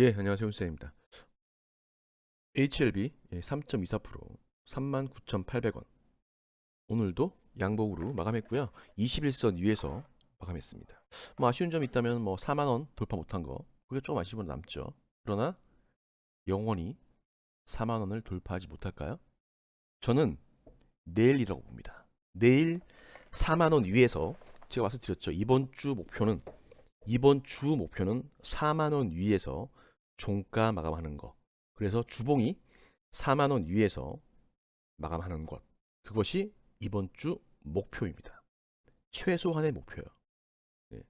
예, 안녕하세요. 훈쌤입니다. HLB 3.24% 39,800원. 오늘도 양복으로 마감했고요. 21선 위에서 마감했습니다. 뭐 아쉬운 점 있다면 뭐 4만 원 돌파 못한 거 그게 조금 아쉬운 건 남죠. 그러나 영원히 4만 원을 돌파하지 못할까요? 저는 내일이라고 봅니다. 내일 4만 원 위에서 제가 말씀드렸죠. 이번 주 목표는 이번 주 목표는 4만 원 위에서 종가 마감하는 거. 그래서 주봉이 4만 원 위에서 마감하는 것. 그것이 이번 주 목표입니다. 최소한의 목표요. 예.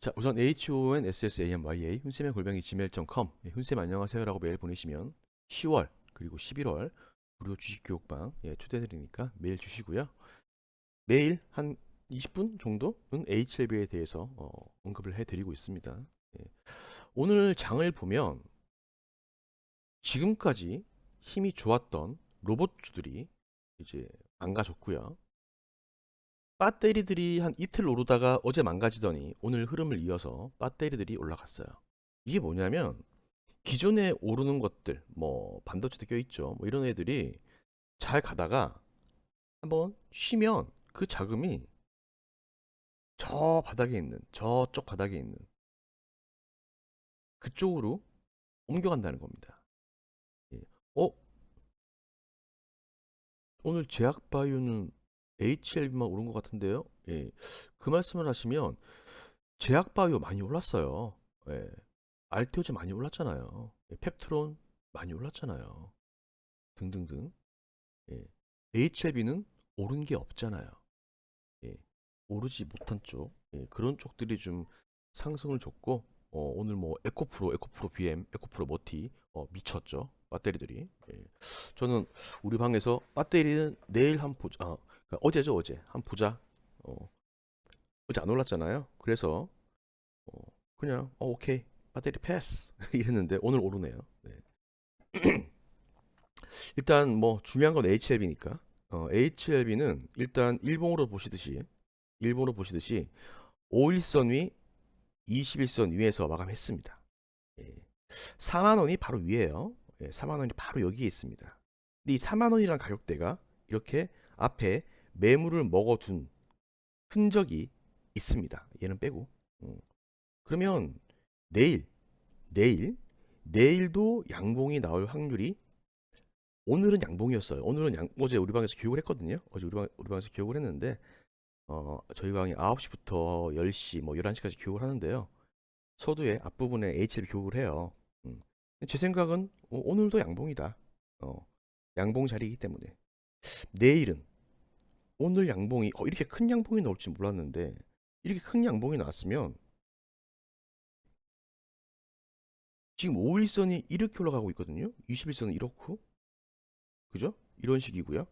자, 우선 HONSSAMYA 훈쌤의 골뱅이 gmail.com 예, 훈쌤 안녕하세요라고 메일 보내시면 10월 그리고 11월 무료 주식 교육방 예, 초대드리니까 메일 주시고요. 매일 한 20분 정도는 HLB에 대해서 어, 언급을 해드리고 있습니다. 예. 오늘 장을 보면 지금까지 힘이 좋았던 로봇주들이 이제 망가졌고요. 배터리들이 한 이틀 오르다가 어제 망가지더니 오늘 흐름을 이어서 배터리들이 올라갔어요. 이게 뭐냐면 기존에 오르는 것들, 뭐 반도체도 껴있죠. 뭐 이런 애들이 잘 가다가 한번 쉬면 그 자금이 저 바닥에 있는 저쪽 바닥에 있는 그쪽으로 옮겨간다는 겁니다. 예. 어? 오늘 제약바이오는 HLB만 오른 것 같은데요? 예. 그 말씀을 하시면 제약바이오 많이 올랐어요. 예. 알테오제 많이 올랐잖아요. 예. 펩트론 많이 올랐잖아요. 등등등. 예. HLB는 오른 게 없잖아요. 예. 오르지 못한 쪽 예, 그런 쪽들이 좀 상승을 줬고 어, 오늘 뭐 에코프로, 에코프로 BM, 에코프로 머티 어, 미쳤죠 배터리들이. 예. 저는 우리 방에서 배터리는 내일 한 보자. 아, 그러니까 어제죠 어제 한 보자. 어, 어제 안 올랐잖아요. 그래서 어, 그냥 어, 오케이 배터리 패스 이랬는데 오늘 오르네요. 네. 일단 뭐 중요한 건 HLB니까 어, HLB는 일단 일봉으로 보시듯이 일본으로 보시듯이 5일선 위, 21선 위에서 마감했습니다. 예. 4만 원이 바로 위에요. 예, 4만 원이 바로 여기에 있습니다. 근데 이 4만 원이라는 가격대가 이렇게 앞에 매물을 먹어둔 흔적이 있습니다. 얘는 빼고. 음. 그러면 내일, 내일, 내일도 양봉이 나올 확률이 오늘은 양봉이었어요. 오늘은 양, 어제 우리 방에서 교육을 했거든요. 어제 우리, 방, 우리 방에서 교육을 했는데 어, 저희 방이 9시부터 10시, 뭐 11시까지 교육을 하는데요. 서두에 앞부분에 HL 교육을 해요. 음. 제 생각은 어, 오늘도 양봉이다. 어, 양봉 자리이기 때문에. 내일은 오늘 양봉이 어, 이렇게 큰 양봉이 나올 줄 몰랐는데 이렇게 큰 양봉이 나왔으면 지금 5일선이 이렇게 올라가고 있거든요. 21선은 이렇고. 그죠? 이런 식이고요.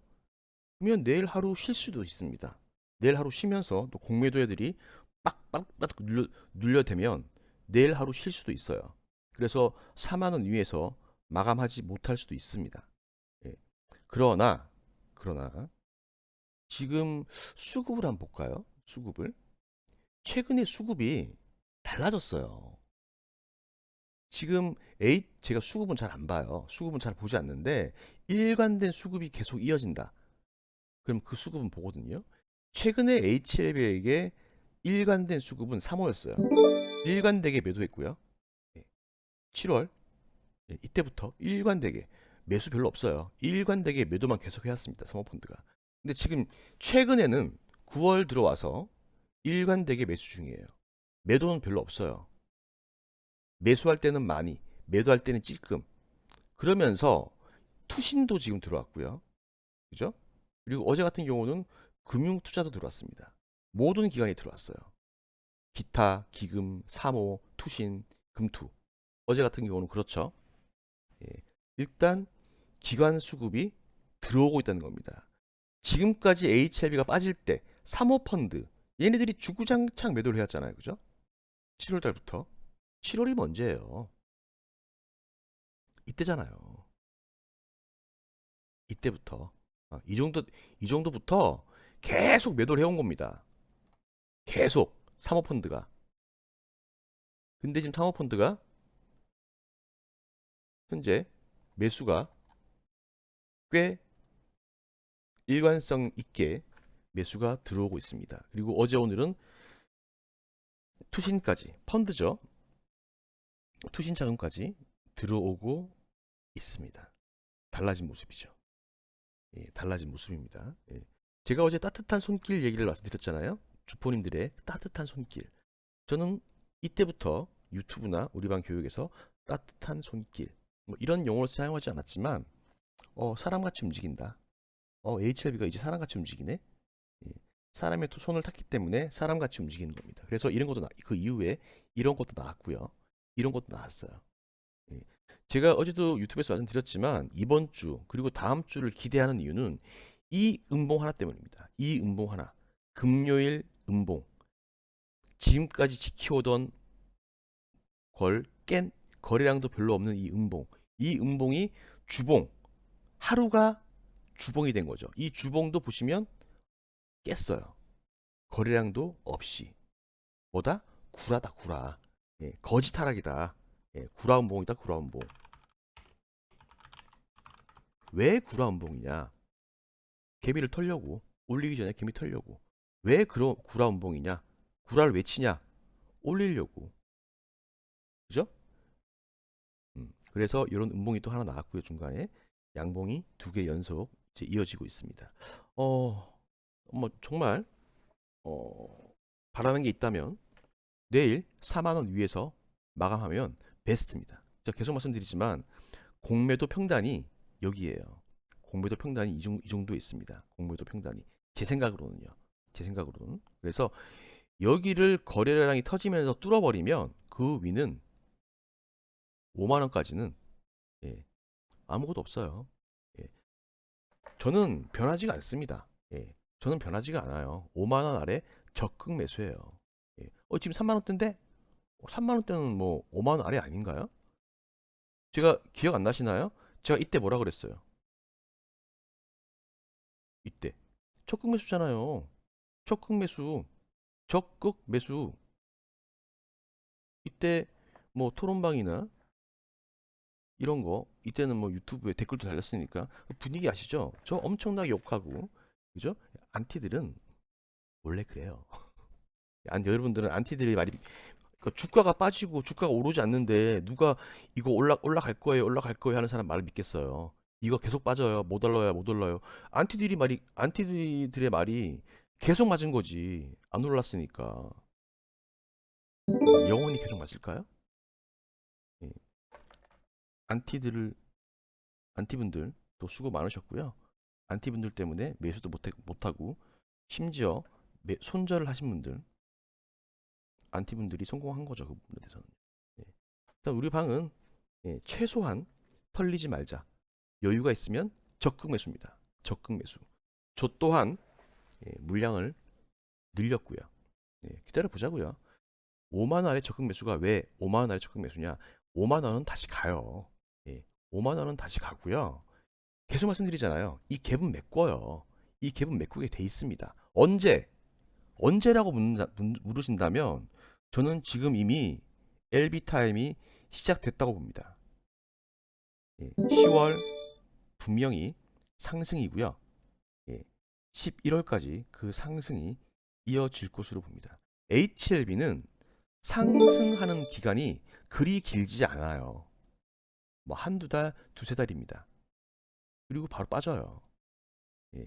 그러면 내일 하루 쉴 수도 있습니다. 내일 하루 쉬면서 또 공매도 애들이 빡빡빡 눌려, 눌려대면 내일 하루 쉴 수도 있어요. 그래서 4만 원 위에서 마감하지 못할 수도 있습니다. 예. 그러나 그러나 지금 수급을 한번 볼까요? 수급을 최근에 수급이 달라졌어요. 지금 A 제가 수급은 잘 안 봐요. 수급은 잘 보지 않는데 일관된 수급이 계속 이어진다. 그럼 그 수급은 보거든요. 최근에 HLB에게 일관된 수급은 3호였어요. 일관되게 매도했고요. 7월 이때부터 일관되게 매수 별로 없어요. 일관되게 매도만 계속 해왔습니다. 사모펀드가. 근데 지금 최근에는 9월 들어와서 일관되게 매수 중이에요. 매도는 별로 없어요. 매수할 때는 많이, 매도할 때는 찔끔. 그러면서 투신도 지금 들어왔고요. 그죠? 그리고 어제 같은 경우는 금융 투자도 들어왔습니다. 모든 기관이 들어왔어요. 기타, 기금, 사모, 투신, 금투. 어제 같은 경우는 그렇죠. 예. 일단 기관 수급이 들어오고 있다는 겁니다. 지금까지 HLB가 빠질 때 사모펀드 얘네들이 주구장창 매도를 해왔잖아요. 그죠? 7월 달부터. 7월이 언제예요? 이때잖아요. 이때부터. 아, 이 정도 이 정도부터 계속 매도를 해온 겁니다. 계속 사모펀드가. 근데 지금 사모펀드가 현재 매수가 꽤 일관성 있게 매수가 들어오고 있습니다. 그리고 어제 오늘은 투신까지 펀드죠. 투신 자금까지 들어오고 있습니다. 달라진 모습이죠. 예, 달라진 모습입니다. 예. 제가 어제 따뜻한 손길 얘기를 말씀드렸잖아요. 주포님들의 따뜻한 손길. 저는 이때부터 유튜브나 우리 방 교육에서 따뜻한 손길 뭐 이런 용어를 사용하지 않았지만 어, 사람같이 움직인다. 어, HLB가 이제 사람같이 움직이네. 예. 사람의 또 손을 탔기 때문에 사람같이 움직이는 겁니다. 그래서 이런 것도 나, 그 이후에 이런 것도 나왔고요. 이런 것도 나왔어요. 예. 제가 어제도 유튜브에서 말씀드렸지만 이번 주 그리고 다음 주를 기대하는 이유는 이 음봉 하나 때문입니다. 이 음봉 하나. 금요일 음봉. 지금까지 지켜오던 걸 깬 거래량도 별로 없는 이 음봉. 이 음봉이 주봉. 하루가 주봉이 된 거죠. 이 주봉도 보시면 깼어요. 거래량도 없이. 뭐다? 구라다, 구라. 예, 거짓 타락이다. 예, 구라 음봉이다, 구라 음봉. 왜 구라 음봉이냐? 개미를 털려고. 올리기 전에 개미 털려고. 왜 그런 구라 음봉이냐? 구라를 왜 치냐? 올리려고. 그죠? 음, 그래서 이런 음봉이 또 하나 나왔고요, 중간에. 양봉이 두 개 연속 이제 이어지고 있습니다. 어, 뭐 정말 어, 바라는 게 있다면 내일 4만 원 위에서 마감하면 베스트입니다. 제가 계속 말씀드리지만 공매도 평단이 여기에요. 공매도 평단이 이, 정, 이 정도에 있습니다. 공매도 평단이 제 생각으로는요. 제 생각으로는 그래서 여기를 거래량이 터지면서 뚫어버리면 그 위는 5만 원까지는 예, 아무것도 없어요. 예. 저는 변하지가 않습니다. 예. 저는 변하지가 않아요. 5만 원 아래 적극 매수해요. 예. 어, 지금 3만 원대인데 3만 원대는 뭐 5만 원 아래 아닌가요? 제가 기억 안 나시나요? 제가 이때 뭐라 그랬어요? 이때 적극 매수잖아요. 적극 매수, 적극 매수. 이때 뭐 토론방이나 이런 거 이때는 뭐 유튜브에 댓글도 달렸으니까 분위기 아시죠? 저 엄청나게 욕하고 그죠? 안티들은 원래 그래요. 안 여러분들은 안티들이 말이 그 주가가 빠지고 주가가 오르지 않는데 누가 이거 올라 올라갈 거예요, 올라갈 거예요 하는 사람 말을 믿겠어요. 이거 계속 빠져요, 못 올라요, 못 올라요. 안티들이 말이 안티들의 말이 계속 맞은 거지 안 올랐으니까 영원히 계속 맞을까요? 예. 안티들을 안티분들 또 수고 많으셨고요. 안티분들 때문에 매수도 못 못하고 심지어 매, 손절을 하신 분들 안티분들이 성공한 거죠 그 부분에 대해서는. 예. 일단 우리 방은 예, 최소한 털리지 말자. 여유가 있으면 적극 매수입니다. 적극 매수. 저 또한 예, 물량을 늘렸고요. 예, 기다려 보자고요. 5만 원 아래 적극 매수가 왜 5만 원 아래 적극 매수냐? 5만 원은 다시 가요. 예, 5만 원은 다시 가고요. 계속 말씀드리잖아요. 이 갭은 메꿔요. 이 갭은 메꾸게 돼 있습니다. 언제? 언제라고 물으신다면 저는 지금 이미 LB 타임이 시작됐다고 봅니다. 예, 10월 분명히 상승이고요. 예, 11월까지 그 상승이 이어질 것으로 봅니다. HLB는 상승하는 기간이 그리 길지 않아요. 뭐 한두 달, 두세 달입니다. 그리고 바로 빠져요. 예.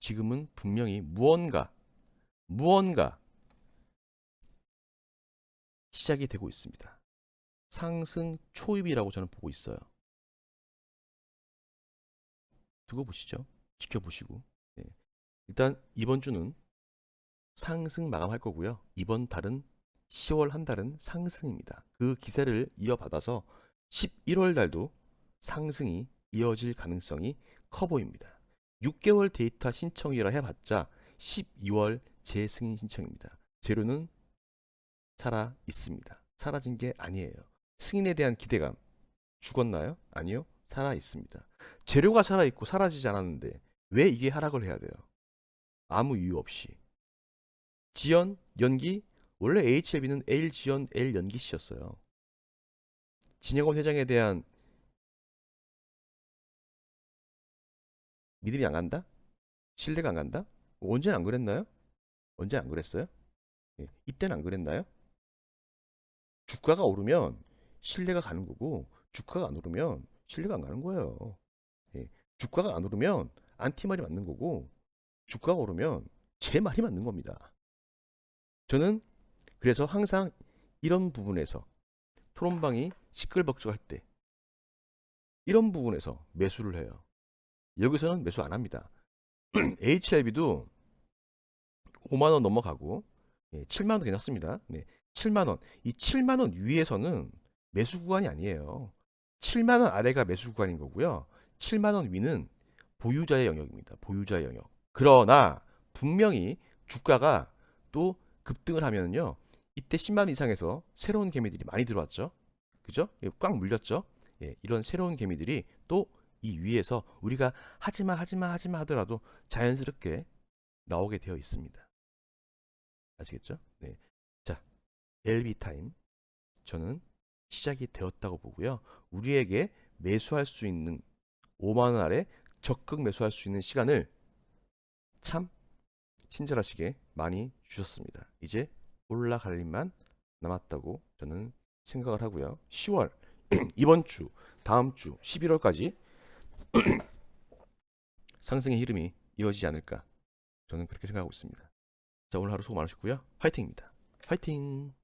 지금은 분명히 무언가, 무언가 시작이 되고 있습니다. 상승 초입이라고 저는 보고 있어요. 두고 보시죠. 지켜보시고. 예. 일단 이번 주는 상승 마감할 거고요. 이번 달은 10월 한 달은 상승입니다. 그 기세를 이어받아서 11월 달도 상승이 이어질 가능성이 커 보입니다. 6개월 데이터 신청이라 해봤자 12월 재승인 신청입니다. 재료는 살아 있습니다. 사라진 게 아니에요. 승인에 대한 기대감 죽었나요? 아니요. 살아 있습니다. 재료가 살아 있고 사라지지 않았는데 왜 이게 하락을 해야 돼요? 아무 이유 없이. 지연, 연기, 원래 HLB는 L 지연, L 연기 씨였어요. 진영원 회장에 대한 믿음이 안 간다? 신뢰가 안 간다? 언제는 안 그랬나요? 언제 안 그랬어요? 예, 이때는 안 그랬나요? 주가가 오르면 신뢰가 가는 거고 주가가 안 오르면 신뢰가 안 가는 거예요. 예, 주가가 안 오르면 안티 말이 맞는 거고 주가가 오르면 제 말이 맞는 겁니다. 저는 그래서 항상 이런 부분에서 토론방이 시끌벅적할 때 이런 부분에서 매수를 해요. 여기서는 매수 안 합니다. HLB도 5만 원 넘어가고 예, 7만 원 괜찮습니다. 네, 7만 원. 이 7만 원 위에서는 매수 구간이 아니에요. 7만 원 아래가 매수 구간인 거고요. 7만 원 위는 보유자의 영역입니다. 보유자의 영역. 그러나 분명히 주가가 또 급등을 하면요. 이때 10만 원 이상에서 새로운 개미들이 많이 들어왔죠. 그죠? 예, 꽉 물렸죠. 예, 이런 새로운 개미들이 또 이 위에서 우리가 하지마 하지마 하지마 하더라도 자연스럽게 나오게 되어 있습니다. 아시겠죠? 네. 자, LB 타임. 저는 시작이 되었다고 보고요. 우리에게 매수할 수 있는 5만 원 아래 적극 매수할 수 있는 시간을 참 친절하시게 많이 주셨습니다. 이제 올라갈 일만 남았다고 저는 생각을 하고요. 10월 이번 주, 다음 주 11월까지 상승의 흐름이 이어지지 않을까 저는 그렇게 생각하고 있습니다. 자 오늘 하루 수고 많으셨고요. 화이팅입니다. 화이팅!